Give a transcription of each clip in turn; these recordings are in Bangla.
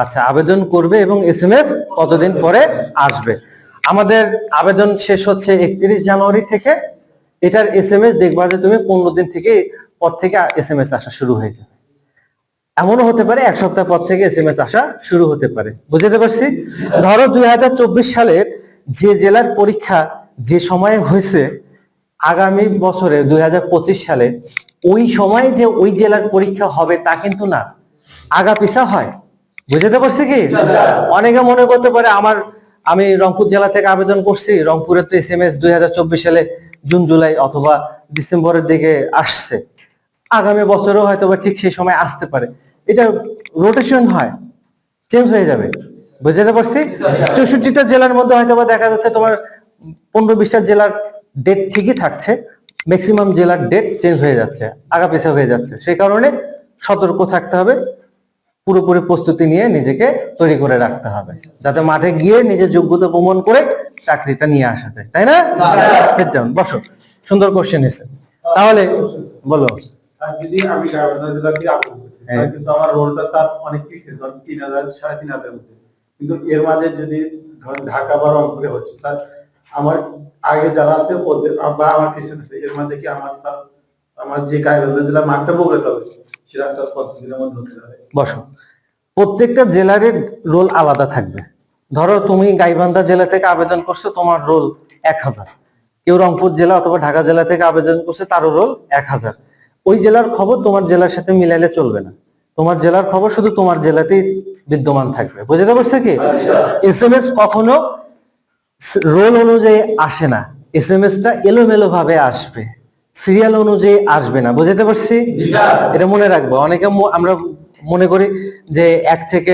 আচ্ছা আবেদন করবে এবং এস এম এস কতদিন পরে আসবে? আমাদের আবেদন শেষ হচ্ছে একত্রিশ জানুয়ারি থেকে। এটার এস এম এস দেখবা যে তুমি পনেরো দিন থেকে পর থেকে এস এম এস আসা শুরু হয়ে যাবে। এমনও হতে পারে এক সপ্তাহ পর থেকে এস এম এস আসা শুরু হতে পারে। বুঝতে পারছি? ধরো দুই হাজার চব্বিশ সালের যে জেলার পরীক্ষা যে সময়ে হয়েছে, আগামী বছরে দুই হাজার পঁচিশ সালে ওই সময় যে ওই জেলার পরীক্ষা হবে তা কিন্তু না। আগা পিছা হয়। বুঝতে পারছি কি? অনেকে মনে করতে পারে আমার, আমি রংপুর জেলা থেকে আবেদন করছি, রংপুরে তো এস এম এস দুই হাজার চব্বিশ সালে জুন, জুলাই অথবা ডিসেম্বরের দিকে আসছে। আগামী বছরও হয়তো বা ঠিক সেই সময় আসতে পারে। এটা রোটেশন হয়। চেঞ্জ হয়ে যাবে। বুঝতে পারছি? চৌষট্টিটা জেলার মধ্যে হয়তো বা দেখা যাচ্ছে তোমার পনেরো বিশটা জেলার ডেট ঠিকই থাকছে। ম্যাক্সিমাম জেলার ডেট চেঞ্জ হয়ে যাচ্ছে আগা পিছা হয়ে যাচ্ছে। সেই কারণে সতর্ক থাকতে হবে পুরোপুরি প্রস্তুতি নিয়ে নিজেকে তৈরি করে রাখতে হবে যাতে মাঠে গিয়ে নিজের যোগ্যতা প্রমাণ করে চাকরিটা নিয়ে আসা যায় তাই না? সেট ডাউন বসো। সুন্দর কোশ্চেন এসে তাহলে বলো। আমি হ্যাঁ। কিন্তু আমার রোলটা স্যার অনেক কিছু তিন হাজার সাড়ে তিন হাজার কিন্তু এর মাঝে যদি ঢাকা বা রংপুরে হচ্ছে স্যার আমার আগে যারা আছে ওদের বা আমার কিছু আছে এর মধ্যে কি আমার স্যার আমার যে গাইবান্ধা জেলা মাঠটা বগড়াতে হবে। সেটা স্যার কত দিনের মধ্যে ঢুকে যাবে বসো। প্রত্যেকটা জেলার রোল আলাদা থাকবে। ধরো তুমি গাইবান্ধা জেলা থেকে আবেদন করছ তোমার রোল এক হাজার। কেউ রংপুর জেলা অথবা ঢাকা জেলা থেকে আবেদন করছে তারও রোল এক হাজার। ওই জেলার খবর তোমার জেলার সাথে মিলাইলে চলবে না। তোমার জেলার খবর শুধু তোমার জেলাতেই বিদ্যমান থাকবে। বুঝতে পারছ কি? এস এম এস কখনো রোল অনুযায়ী আসে না। এস এম এস টা এলোমেলো ভাবে আসবে। সিরিয়াল অনুযায়ী আসবে না। বুঝতে পারছি? এটা মনে রাখব। অনেকে আমরা মনে করি যে এক থেকে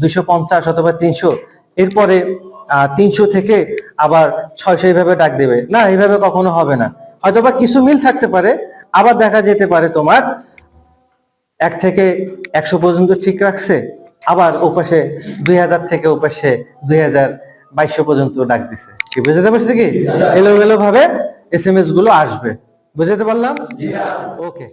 দুইশো পঞ্চাশ অথবা তিনশো এরপরে তিনশো থেকে আবার ছয়শো এইভাবে ডাক দেবে। না এইভাবে কখনো হবে না। হয়তোবা কিছু মিল থাকতে পারে আবার দেখা যেতে পারে তোমার এক থেকে একশো পর্যন্ত ঠিক রাখছে আবার ওপাশে দুই হাজার থেকে ওপাশে দুই হাজার বাইশশো পর্যন্ত ডাক দিছে। কি বুঝতে পারছি কি? এলোমেলো ভাবে এস এম এসগুলো আসবে। বুঝতে পারলাম? ওকে